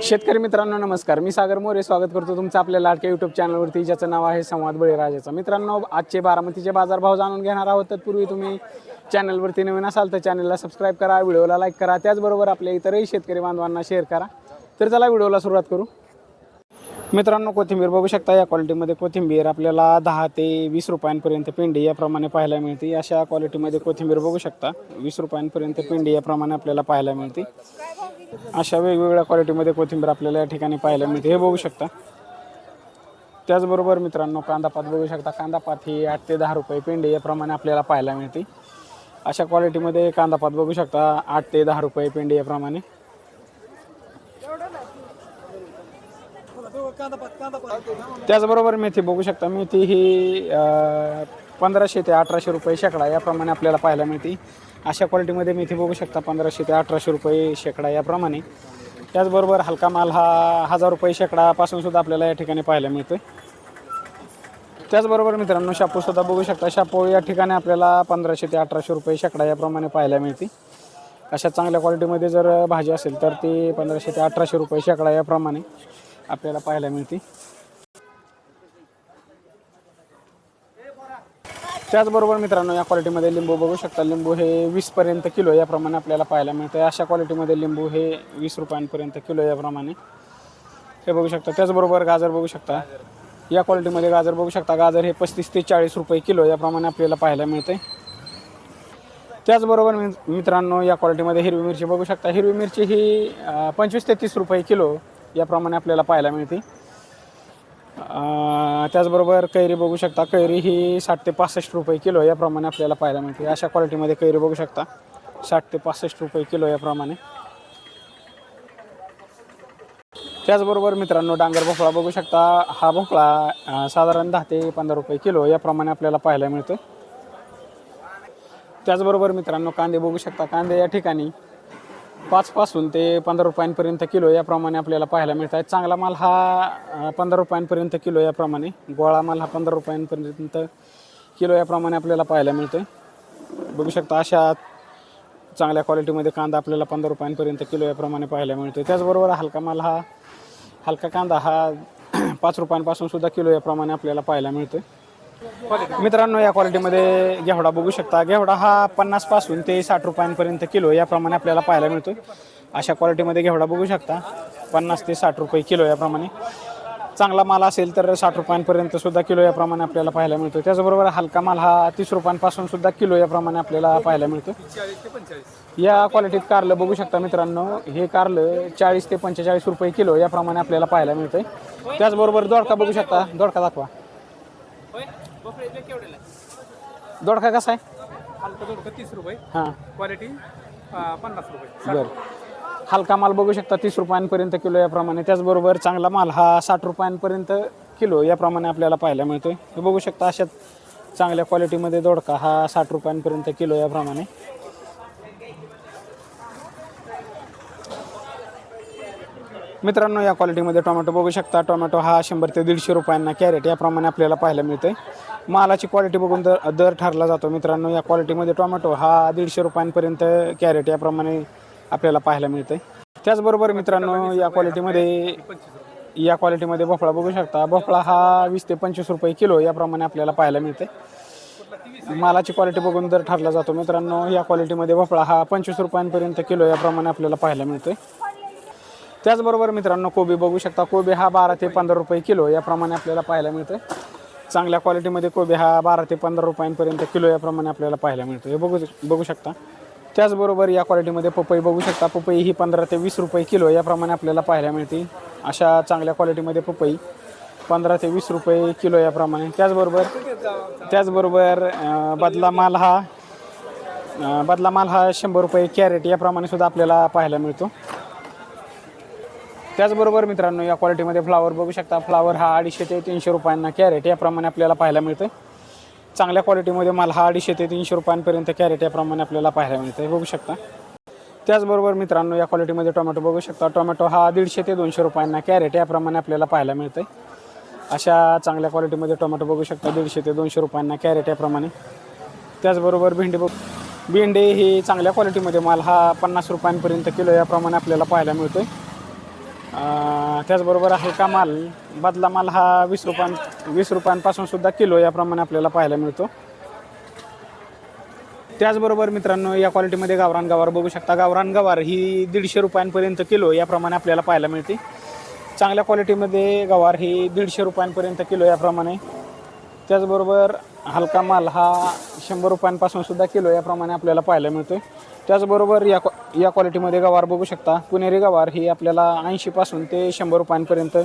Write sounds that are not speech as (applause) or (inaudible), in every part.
शेतकरी मित्रांनो नमस्कार. मी सागर मोरे स्वागत करतो तुमचं आपल्या लाडक्या यूट्यूब चॅनलवरती ज्याचं नाव आहे संवाद बळीराजाचं मित्रांनो आजचे बारामतीचे बाजारभाव जाणून घेणार आहोत. तत्पूर्वी तुम्ही चॅनलवरती नवीन असाल तर चॅनलला सबस्क्राईब करा व्हिडिओला लाईक करा. त्याचबरोबर आपल्या इतरही शेतकरी बांधवांना शेअर करा. तर चला व्हिडिओला सुरुवात करू. मित्रांनो कोथिंबीर बघू शकता या क्वालिटीमध्ये कोथिंबीर आपल्याला दहा ते वीस रुपयांपर्यंत पेंडी याप्रमाणे पाहायला मिळते. अशा क्वालिटीमध्ये कोथिंबीर बघू शकता. वीस रुपयांपर्यंत पेंडी याप्रमाणे आपल्याला पाहायला मिळते. अशा वेगवेगळ्या क्वालिटीमध्ये कोथिंबीर आपल्याला या ठिकाणी पाहायला मिळते. हे बघू शकता. त्याचबरोबर मित्रांनो कांदापात बघू शकता. कांदापात ही आठ ते दहा रुपये पेंडी याप्रमाणे आपल्याला पाहायला मिळते. अशा क्वालिटीमध्ये कांदापात बघू शकता. आठ ते दहा रुपये पेंडी याप्रमाणे. त्याचबरोबर मेथी बघू शकता. मेथी ही पंधराशे ते अठराशे रुपये शेकडा याप्रमाणे आपल्याला पाहायला मिळते. अशा क्वालिटीमध्ये मेथी बघू शकता पंधराशे ते अठराशे रुपये शेकडा याप्रमाणे. त्याचबरोबर हलका माल हा हजार रुपये शेकडापासून सुद्धा आपल्याला या ठिकाणी पाहायला मिळतो त्याचबरोबर मित्रांनो शापूसुद्धा बघू शकता. शापू या ठिकाणी आपल्याला पंधराशे ते अठराशे रुपये शेकडा याप्रमाणे पाहायला मिळते. अशा चांगल्या क्वालिटीमध्ये जर भाजी असेल तर ती पंधराशे ते अठराशे रुपये शेकडा याप्रमाणे आपल्याला पाहायला मिळते. त्याचबरोबर मित्रांनो या क्वालिटीमध्ये लिंबू बघू शकता. लिंबू हे वीसपर्यंत किलो याप्रमाणे आपल्याला पाहायला मिळतं अशा क्वालिटीमध्ये लिंबू हे वीस रुपयांपर्यंत किलो याप्रमाणे. हे बघू शकता. त्याचबरोबर गाजर बघू शकता. या क्वालिटीमध्ये गाजर बघू शकता. गाजर हे पस्तीस ते चाळीस रुपये किलो याप्रमाणे आपल्याला पाहायला मिळते त्याचबरोबर मित्रांनो या क्वालिटीमध्ये हिरवी मिरची बघू शकता. हिरवी मिरची ही पंचवीस ते तीस रुपये किलो याप्रमाणे आपल्याला पाहायला मिळते. त्याचबरोबर कैरी बघू शकता. कैरी ही साठ ते पासष्ट रुपये किलो याप्रमाणे आपल्याला पाहायला मिळते. अशा क्वालिटीमध्ये कैरी बघू शकता. साठ ते पासष्ट रुपये किलो याप्रमाणे. त्याचबरोबर मित्रांनो डांगर भोपळा बघू शकता. हा भोपळा साधारण दहा ते पंधरा रुपये किलो याप्रमाणे आपल्याला पाहायला मिळतो त्याचबरोबर मित्रांनो कांदे बघू शकता. कांदे या ठिकाणी पाचपासून ते पंधरा रुपयांपर्यंत किलो याप्रमाणे आपल्याला पाहायला मिळत आहे. चांगला माल हा पंधरा रुपयांपर्यंत किलो याप्रमाणे गोळा माल हा पंधरा रुपयांपर्यंत किलो याप्रमाणे आपल्याला पाहायला मिळतो बघू शकता अशा चांगल्या क्वालिटीमध्ये कांदा आपल्याला पंधरा रुपयांपर्यंत किलो याप्रमाणे पाहायला मिळतो त्याचबरोबर हलका माल हा हलका कांदा हा (clears throat) पाच रुपयांपासून सुद्धा किलो याप्रमाणे आपल्याला पाहायला मिळतो मित्रांनो या क्वालिटीमध्ये घेवडा बघू शकता. घेवडा हा पन्नासपासून ते साठ रुपयांपर्यंत किलो याप्रमाणे आपल्याला पाहायला मिळतो अशा क्वालिटीमध्ये घेवडा बघू शकता. पन्नास ते साठ रुपये किलो याप्रमाणे. चांगला माल असेल तर साठ रुपयांपर्यंत सुद्धा किलो याप्रमाणे आपल्याला पाहायला मिळतो त्याचबरोबर हलका माल हा तीस रुपयांपासून सुद्धा किलो याप्रमाणे आपल्याला पाहायला मिळतो या क्वालिटीत कारलं बघू शकता मित्रांनो. हे कारलं चाळीस ते पंचेचाळीस रुपये किलो याप्रमाणे आपल्याला पाहायला मिळतंय. त्याचबरोबर दोडका बघू शकता. दोडका दाखवा. दोडका कसा आहे? हलका दोडका तीस रुपये. हां. क्वालिटी पन्नास रुपये. बरं. हलका माल बघू शकता तीस रुपयांपर्यंत किलो याप्रमाणे. त्याचबरोबर चांगला माल हा साठ रुपयांपर्यंत किलो याप्रमाणे आपल्याला पाहायला मिळतोय. हे बघू शकता अशा चांगल्या क्वालिटीमध्ये दोडका हा साठ रुपयांपर्यंत किलो याप्रमाणे. मित्रांनो या क्वालिटीमध्ये टोमॅटो बघू शकता. टोमॅटो हा शंभर ते दीडशे रुपयांना कॅरेट याप्रमाणे आपल्याला पाहायला मिळते मालाची क्वालिटी बघून दर दर ठरला जातो. मित्रांनो या क्वालिटीमध्ये टोमॅटो हा दीडशे रुपयांपर्यंत कॅरेट याप्रमाणे आपल्याला पाहायला मिळते त्याचबरोबर मित्रांनो या क्वालिटीमध्ये या क्वालिटीमध्ये भोपळा बघू शकता. भोपळा हा वीस ते पंचवीस रुपये किलो याप्रमाणे आपल्याला पाहायला मिळते मालाची क्वालिटी बघून दर ठरला जातो. मित्रांनो या क्वालिटीमध्ये भोपळा हा पंचवीस रुपयांपर्यंत किलो याप्रमाणे आपल्याला पाहायला मिळतोय. त्याचबरोबर मित्रांनो कोबी बघू शकता. कोबी हा बारा ते पंधरा रुपये किलो याप्रमाणे आपल्याला पाहायला मिळतोय. चांगल्या क्वालिटीमध्ये कोबी हा बारा ते पंधरा रुपयांपर्यंत किलो याप्रमाणे आपल्याला पाहायला मिळतो हे बघू बघू शकता. त्याचबरोबर या क्वालिटीमध्ये पपई बघू शकता. पपई ही पंधरा ते वीस रुपये किलो याप्रमाणे आपल्याला पाहायला मिळते. अशा चांगल्या क्वालिटीमध्ये पपई पंधरा ते वीस रुपये किलो याप्रमाणे. त्याचबरोबर त्याचबरोबर बदला माल हा बदला माल हा शंभर रुपये कॅरेट याप्रमाणे सुद्धा आपल्याला पाहायला मिळतो. त्याचबरोबर मित्रांनो या क्वालिटीमध्ये फ्लावर बघू शकता. फ्लावर हा अडीचशे ते तीनशे रुपयांना कॅरेट याप्रमाणे आपल्याला पाहायला मिळतं चांगल्या क्वालिटीमध्ये माल हा अडीचशे ते तीनशे रुपयांपर्यंत कॅरेट याप्रमाणे आपल्याला पाहायला मिळतं बघू शकता. त्याचबरोबर मित्रांनो या क्वालिटीमध्ये टोमॅटो बघू शकता. टोमॅटो हा दीडशे ते दोनशे रुपयांना कॅरेट याप्रमाणे आपल्याला पाहायला मिळतं अशा चांगल्या क्वालिटीमध्ये टोमॅटो बघू शकता. दीडशे ते दोनशे रुपयांना कॅरेट याप्रमाणे त्याचबरोबर भेंडी बघ भेंडी ही चांगल्या क्वालिटीमध्ये माल हा पन्नास रुपयांपर्यंत किलो याप्रमाणे आपल्याला पाहायला मिळतो आहे त्याचबरोबर हलका माल? बदला माल हा वीस रुपयां वीस रुपयांपासून सुद्धा किलो याप्रमाणे आपल्याला पाहायला मिळतो. त्याचबरोबर मित्रांनो या क्वालिटीमध्ये गावरान गवार बघू शकता. गावरान गवार ही दीडशे रुपयांपर्यंत किलो याप्रमाणे आपल्याला पाहायला मिळते. चांगल्या क्वालिटीमध्ये गवार ही दीडशे रुपयांपर्यंत किलो याप्रमाणे. त्याचबरोबर हलका माल हा शंभर रुपयांपासून सुद्धा किलो याप्रमाणे आपल्याला पाहायला मिळतो त्याचबरोबर या क्वा- या क्वालिटीमध्ये गवार बघू शकता. पुणेरी गवार ही आपल्याला ऐंशीपासून ते शंभर रुपयांपर्यंत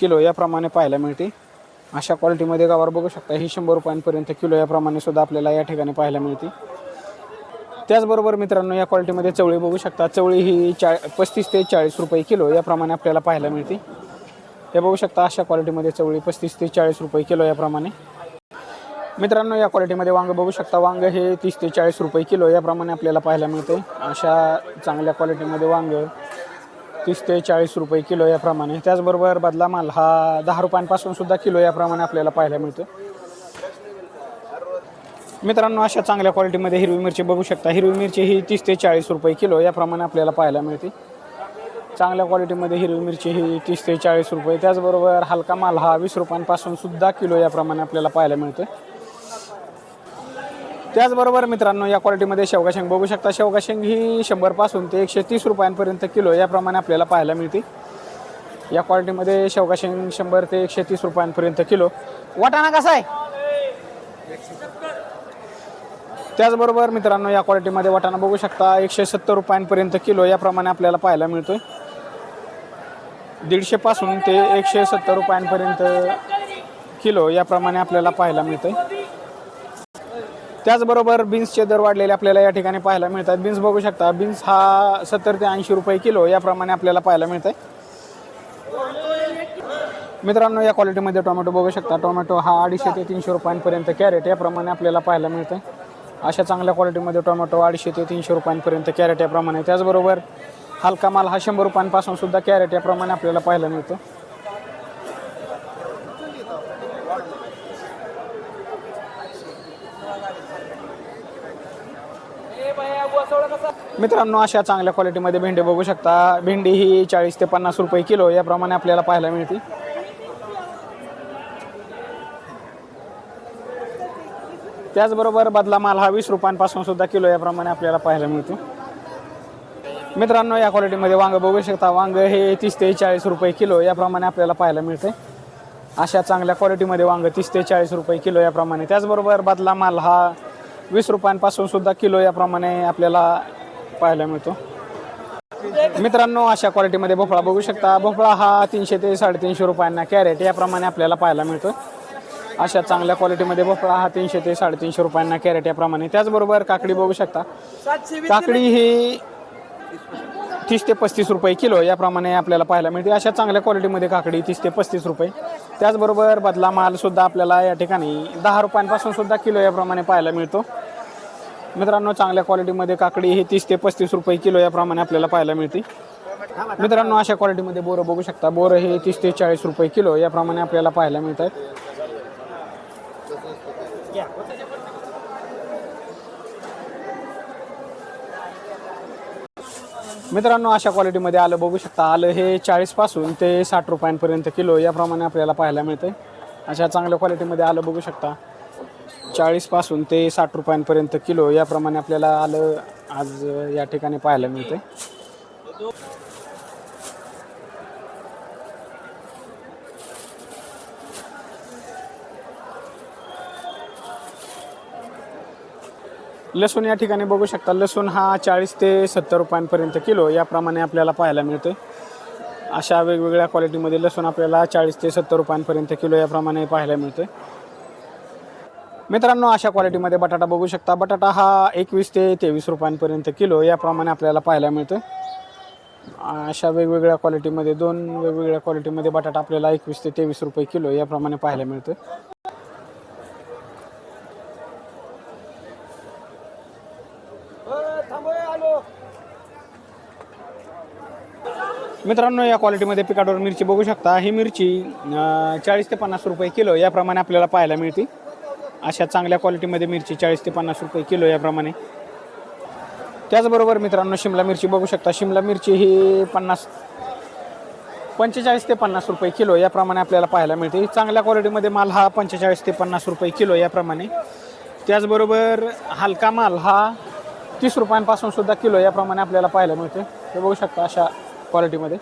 किलो याप्रमाणे पाहायला मिळते. अशा क्वालिटीमध्ये गवार बघू शकता. ही शंभर रुपयांपर्यंत किलो याप्रमाणे सुद्धा आपल्याला या ठिकाणी पाहायला मिळते. त्याचबरोबर मित्रांनो या क्वालिटीमध्ये चवळी बघू शकता. चवळी ही चा पस्तीस ते चाळीस रुपये किलो याप्रमाणे आपल्याला पाहायला मिळते. हे बघू शकता अशा क्वालिटीमध्ये चवळी पस्तीस ते चाळीस रुपये किलो याप्रमाणे. मित्रांनो या क्वालिटीमध्ये वांग बघू शकता वांग हे तीस ते चाळीस रुपये किलो याप्रमाणे आपल्याला पाहायला मिळते. अशा चांगल्या क्वालिटीमध्ये वांग तीस ते चाळीस रुपये किलो याप्रमाणे. त्याचबरोबर बदला माल हा दहा रुपयांपासून सुद्धा किलो याप्रमाणे आपल्याला पाहायला मिळतो मित्रांनो अशा चांगल्या क्वालिटीमध्ये हिरवी मिरची बघू शकता. हिरवी मिरची ही तीस ते चाळीस रुपये किलो याप्रमाणे आपल्याला पाहायला मिळते. चांगल्या क्वालिटीमध्ये हिरवी मिरची ही तीस ते चाळीस रुपये. त्याचबरोबर हलका माल हा वीस रुपयांपासून सुद्धा किलो याप्रमाणे आपल्याला पाहायला मिळतं त्याचबरोबर मित्रांनो या क्वालिटीमध्ये शेवगा शेंग बघू शकता. शेवगा शेंग ही शंभरपासून ते एकशे तीस रुपयांपर्यंत किलो याप्रमाणे आपल्याला पाहायला मिळते. या क्वालिटीमध्ये शेवगा शेंग शंभर ते एकशे तीस रुपयांपर्यंत किलो. वाटाणा कसा आहे? त्याचबरोबर मित्रांनो या क्वालिटीमध्ये वाटाणा बघू शकता. एकशे सत्तर रुपयांपर्यंत किलो याप्रमाणे आपल्याला पाहायला मिळतोय. दीडशेपासून ते एकशे सत्तर रुपयांपर्यंत किलो याप्रमाणे आपल्याला पाहायला मिळतं आहे त्याचबरोबर बीन्सचे दर वाढलेले आपल्याला या ठिकाणी पाहायला मिळतात. बीन्स बघू शकता बीन्स हा सत्तर ते ऐंशी रुपये किलो याप्रमाणे आपल्याला पाहायला मिळत आहे मित्रांनो या क्वालिटीमध्ये टोमॅटो बघू शकता. टोमॅटो हा अडीचशे ते तीनशे रुपयांपर्यंत कॅरेट याप्रमाणे आपल्याला पाहायला मिळतं आहे अशा चांगल्या क्वालिटीमध्ये टोमॅटो अडीचशे ते तीनशे रुपयांपर्यंत कॅरेट याप्रमाणे. त्याचबरोबर हलका माल हा शंभर रुपयांपासून सुद्धा कॅरेट याप्रमाणे आपल्याला पाहायला मिळतो. मित्रांनो अशा चांगल्या क्वालिटीमध्ये भेंडी बघू शकता. भेंडी ही चाळीस ते पन्नास रुपये किलो याप्रमाणे आपल्याला पाहायला मिळते. त्याचबरोबर बदला माल हा वीस रुपयांपासून सुद्धा किलो याप्रमाणे आपल्याला पाहायला मिळतो. मित्रांनो या क्वालिटीमध्ये वांग बघू शकता. वांग हे तीस ते चाळीस रुपये किलो याप्रमाणे आपल्याला पाहायला मिळते. अशा चांगल्या क्वालिटीमध्ये वांग तीस ते चाळीस रुपये किलो याप्रमाणे. त्याचबरोबर बदला माल हा वीस रुपयांपासून सुद्धा किलो याप्रमाणे आपल्याला पाहायला मिळतो. मित्रांनो अशा क्वालिटीमध्ये भोपळा बघू शकता. भोपळा हा तीनशे ते साडेतीनशे रुपयांना कॅरेट याप्रमाणे आपल्याला पाहायला मिळतो. अशा चांगल्या क्वालिटीमध्ये भोपळा हा तीनशे ते साडेतीनशे रुपयांना कॅरेट याप्रमाणे. त्याचबरोबर काकडी बघू शकता. काकडी ही तीस ते पस्तीस रुपये किलो याप्रमाणे आपल्याला पाहायला मिळते. अशा चांगल्या क्वालिटीमध्ये काकडी तीस ते पस्तीस रुपये. त्याचबरोबर बदला मालसुद्धा आपल्याला या ठिकाणी दहा रुपयांपासून सुद्धा किलो याप्रमाणे पाहायला मिळतो. मित्रांनो चांगल्या क्वालिटीमध्ये काकडी ही तीस ते पस्तीस रुपये किलो याप्रमाणे आपल्याला पाहायला मिळते. मित्रांनो अशा क्वालिटीमध्ये बोरं बघू शकता. बोरं हे तीस ते चाळीस रुपये किलो याप्रमाणे आपल्याला पाहायला मिळत आहेत मित्रांनो अशा क्वालिटीमध्ये आलं बघू शकता. आलं हे चाळीसपासून ते साठ रुपयांपर्यंत किलो याप्रमाणे आपल्याला पाहायला मिळते अशा चांगल्या क्वालिटीमध्ये आलं बघू शकता. चाळीसपासून ते साठ रुपयांपर्यंत किलो याप्रमाणे आपल्याला आलं आज या ठिकाणी पाहायला मिळते लसूण या ठिकाणी बघू शकता. लसूण हा चाळीस ते सत्तर रुपयांपर्यंत किलो याप्रमाणे आपल्याला पाहायला मिळते अशा वेगवेगळ्या क्वालिटीमध्ये लसूण आपल्याला चाळीस ते सत्तर रुपयांपर्यंत किलो याप्रमाणे पाहायला मिळते मित्रांनो अशा क्वालिटीमध्ये बटाटा बघू शकता. बटाटा हा एकवीस ते तेवीस रुपयांपर्यंत किलो याप्रमाणे आपल्याला पाहायला मिळतो अशा वेगवेगळ्या क्वालिटीमध्ये दोन वेगवेगळ्या क्वालिटीमध्ये बटाटा आपल्याला एकवीस ते तेवीस रुपये किलो याप्रमाणे पाहायला मिळतं मित्रांनो या क्वालिटीमध्ये पिकाडोर मिरची बघू शकता. ही मिरची चाळीस ते पन्नास रुपये किलो याप्रमाणे आपल्याला पाहायला मिळते. अशा चांगल्या क्वालिटीमध्ये मिरची चाळीस ते पन्नास रुपये किलो याप्रमाणे. त्याचबरोबर मित्रांनो शिमला मिरची बघू शकता. शिमला मिरची ही पन्नास पंचेचाळीस ते पन्नास रुपये किलो याप्रमाणे आपल्याला पाहायला मिळते. चांगल्या क्वालिटीमध्ये माल हा पंचेचाळीस ते पन्नास रुपये किलो याप्रमाणे. त्याचबरोबर हलका माल हा तीस रुपयांपासून सुद्धा किलो याप्रमाणे आपल्याला पाहायला मिळते. हे बघू शकता अशा क्वालिटीमध्ये